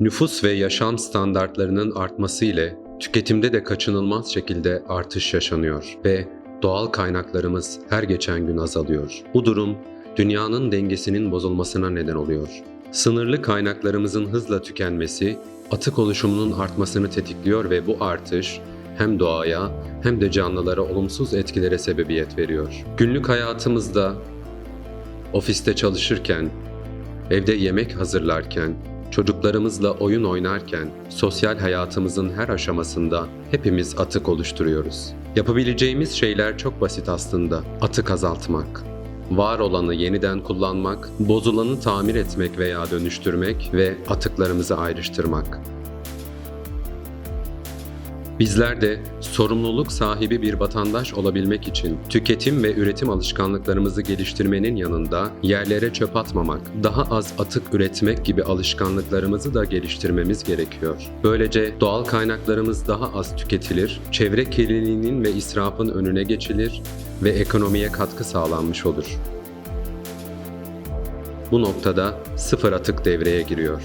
Nüfus ve yaşam standartlarının artması ile tüketimde de kaçınılmaz şekilde artış yaşanıyor ve doğal kaynaklarımız her geçen gün azalıyor. Bu durum dünyanın dengesinin bozulmasına neden oluyor. Sınırlı kaynaklarımızın hızla tükenmesi atık oluşumunun artmasını tetikliyor ve bu artış hem doğaya hem de canlılara olumsuz etkilere sebebiyet veriyor. Günlük hayatımızda ofiste çalışırken, evde yemek hazırlarken, çocuklarımızla oyun oynarken, sosyal hayatımızın her aşamasında hepimiz atık oluşturuyoruz. Yapabileceğimiz şeyler çok basit aslında. Atık azaltmak, var olanı yeniden kullanmak, bozulanı tamir etmek veya dönüştürmek ve atıklarımızı ayrıştırmak. Bizler de sorumluluk sahibi bir vatandaş olabilmek için tüketim ve üretim alışkanlıklarımızı geliştirmenin yanında yerlere çöp atmamak, daha az atık üretmek gibi alışkanlıklarımızı da geliştirmemiz gerekiyor. Böylece doğal kaynaklarımız daha az tüketilir, çevre kirliliğinin ve israfın önüne geçilir ve ekonomiye katkı sağlanmış olur. Bu noktada sıfır atık devreye giriyor.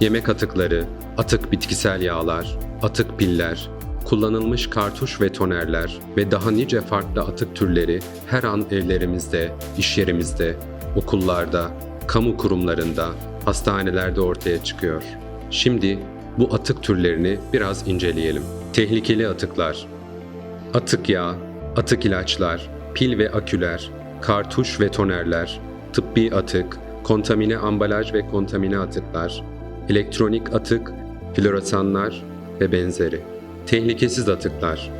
Yemek atıkları, atık bitkisel yağlar, atık piller, kullanılmış kartuş ve tonerler ve daha nice farklı atık türleri her an evlerimizde, iş yerimizde, okullarda, kamu kurumlarında, hastanelerde ortaya çıkıyor. Şimdi bu atık türlerini biraz inceleyelim. Tehlikeli atıklar. Atık yağ, atık ilaçlar, pil ve aküler, kartuş ve tonerler, tıbbi atık, kontamine ambalaj ve kontamine atıklar, elektronik atık, floresanlar ve benzeri. Tehlikesiz atıklar.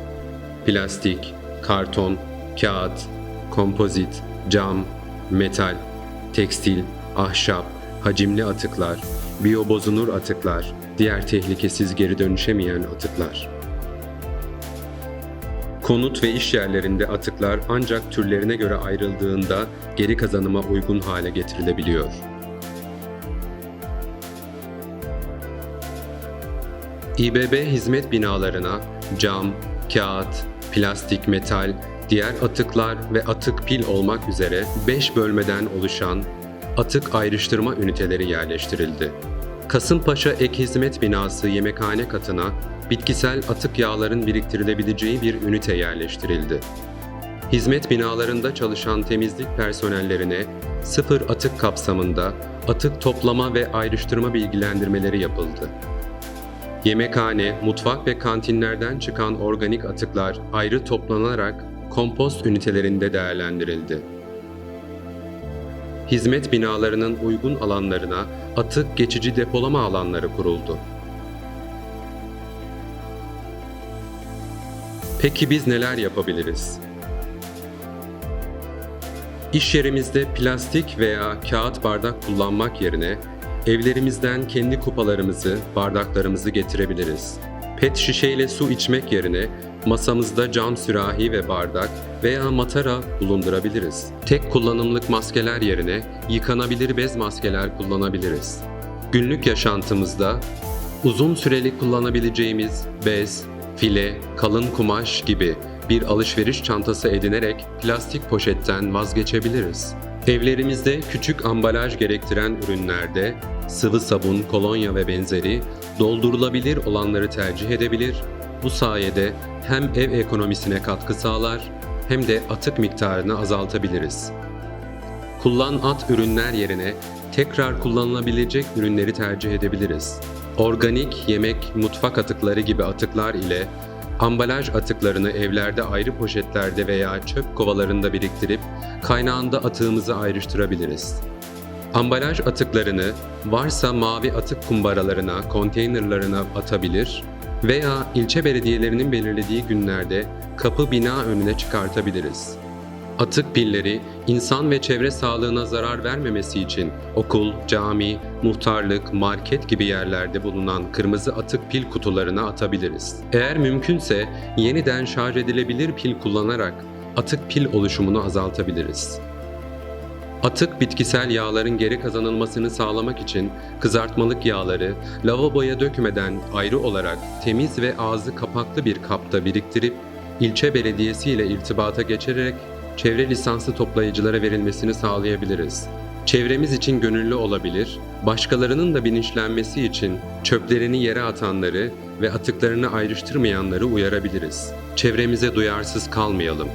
Plastik, karton, kağıt, kompozit, cam, metal, tekstil, ahşap, hacimli atıklar, biyobozunur atıklar, diğer tehlikesiz geri dönüşemeyen atıklar. Konut ve iş yerlerinde atıklar ancak türlerine göre ayrıldığında geri kazanıma uygun hale getirilebiliyor. İBB hizmet binalarına cam, kağıt, plastik, metal, diğer atıklar ve atık pil olmak üzere 5 bölmeden oluşan atık ayrıştırma üniteleri yerleştirildi. Kasımpaşa Ek Hizmet Binası yemekhane katına bitkisel atık yağların biriktirilebileceği bir ünite yerleştirildi. Hizmet binalarında çalışan temizlik personellerine sıfır atık kapsamında atık toplama ve ayrıştırma bilgilendirmeleri yapıldı. Yemekhane, mutfak ve kantinlerden çıkan organik atıklar ayrı toplanarak kompost ünitelerinde değerlendirildi. Hizmet binalarının uygun alanlarına atık geçici depolama alanları kuruldu. Peki biz neler yapabiliriz? İş yerimizde plastik veya kağıt bardak kullanmak yerine evlerimizden kendi kupalarımızı, bardaklarımızı getirebiliriz. Pet şişeyle su içmek yerine masamızda cam sürahi ve bardak veya matara bulundurabiliriz. Tek kullanımlık maskeler yerine yıkanabilir bez maskeler kullanabiliriz. Günlük yaşantımızda uzun süreli kullanabileceğimiz bez, file, kalın kumaş gibi bir alışveriş çantası edinerek plastik poşetten vazgeçebiliriz. Evlerimizde küçük ambalaj gerektiren ürünlerde sıvı sabun, kolonya ve benzeri doldurulabilir olanları tercih edebilir. Bu sayede hem ev ekonomisine katkı sağlar hem de atık miktarını azaltabiliriz. Kullan at ürünler yerine tekrar kullanılabilecek ürünleri tercih edebiliriz. Organik, yemek, mutfak atıkları gibi atıklar ile ambalaj atıklarını evlerde ayrı poşetlerde veya çöp kovalarında biriktirip kaynağında atığımızı ayrıştırabiliriz. Ambalaj atıklarını varsa mavi atık kumbaralarına, konteynerlarına atabilir veya ilçe belediyelerinin belirlediği günlerde kapı bina önüne çıkartabiliriz. Atık pilleri insan ve çevre sağlığına zarar vermemesi için okul, cami, muhtarlık, market gibi yerlerde bulunan kırmızı atık pil kutularına atabiliriz. Eğer mümkünse yeniden şarj edilebilir pil kullanarak atık pil oluşumunu azaltabiliriz. Atık bitkisel yağların geri kazanılmasını sağlamak için kızartmalık yağları lavaboya dökmeden ayrı olarak temiz ve ağzı kapaklı bir kapta biriktirip ilçe belediyesi ile irtibata geçerek çevre lisanslı toplayıcılara verilmesini sağlayabiliriz. Çevremiz için gönüllü olabilir, başkalarının da bilinçlenmesi için çöplerini yere atanları ve atıklarını ayrıştırmayanları uyarabiliriz. Çevremize duyarsız kalmayalım.